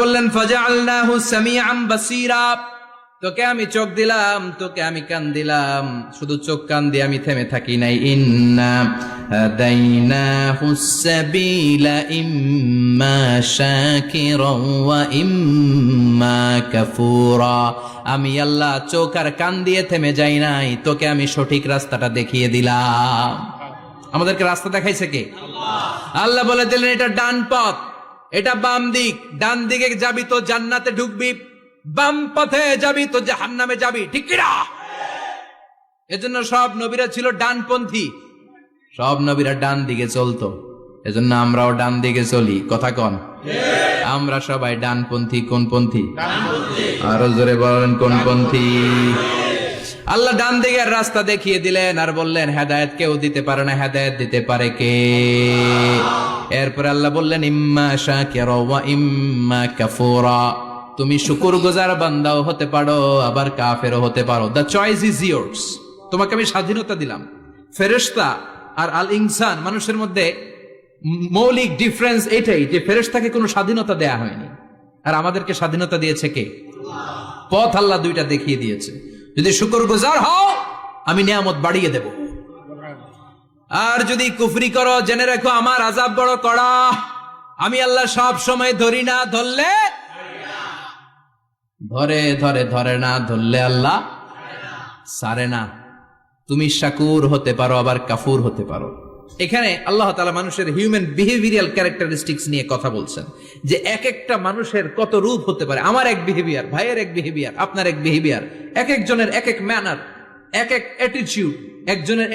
বললেন ফাজা আল্লাহ বাসীরা। তোকে আমি চোখ দিলাম তোকে আমি কান দিলাম। শুধু চোখ কান দিয়ে আমি থেমে থাকি নাই। ইন্না হাদাইনাহু সাবিলা ইম্মা শাকিরাও ওয়া ইম্মা কাফুরা। আমি আল্লাহ চোখ আর কান দিয়ে থেমে যাই নাই তোকে আমি সঠিক রাস্তাটা দেখিয়ে দিলাম। আমাদেরকে রাস্তা দেখাইছে কে? আল্লাহ বলে দিলেন এটা ডান পথ। এটা বাম দিক, ডান দিকে যাবি তো জান্নাতে ঢুকবি, বাম পথে যাবি তো জাহান্নামে যাবি, ঠিক কিনা এজন্য সব নবীরা ছিল ডানপন্থী। সব নবীরা ডান দিকে চলতো। এজন্য আমরাও ডান দিকে চলি, কথা কন। আমরা সবাই ডানপন্থী কোন পন্থী আরও জোরে বলেন কোন পন্থী আল্লাহ ডান দিকের রাস্তা দেখিয়ে দিলেন আর বললেন, হেদায়েত কেউ দিতে পারে না, হেদায়েত দিতে পারে কে? এরপর আল্লাহ বললেন, ইম্মা শাকিরা ওয়া ইম্মা কাফুরা। তুমি শুকুর গুজার বান্দাও হতে পারো, আবার কাফেরও হতে পারো। দ্য চয়েস ইজ ইয়ার্স তোমাকে আমি স্বাধীনতা দিলাম। ফেরেশতা আর আল ইনসান মানুষের মধ্যে মৌলিক ডিফারেন্স এটাই যে ফেরেশতাকে কোনো স্বাধীনতা দেয়া হয়নি। আর আমাদেরকে স্বাধীনতা দিয়েছে কে? পথ আল্লাহ দুইটা দেখিয়ে দিয়েছে। যদি শুকর গুজার হও, আমি নিয়ামত বাড়িয়ে দেব। আর যদি কুফরি করো, জেনে রাখো আমার আজাব বড় কড়া। আমি আল্লাহ সব সময় ধরি না, ধরলে? ধরে ধরে ধরে না, ধরলে আল্লাহ? সারে না। তুমি শাকুর হতে পারো, আবার কাফুর হতে পারো। এখানে আল্লাহ তালা মানুষের হিউম্যান বিহেভিয়ারাল ক্যারেক্টারিস্টিক্স নিয়ে কথা বলছেন। যে এক একটা মানুষের কত রূপ হতে পারে। আমার এক বিহেভিয়ার ভাইয়ের এক বিহেভিয়ার আপনার এক বিহেভিয়ার এক একজনের এক এক ম্যানার এক এক অ্যাটিটিউড একজনের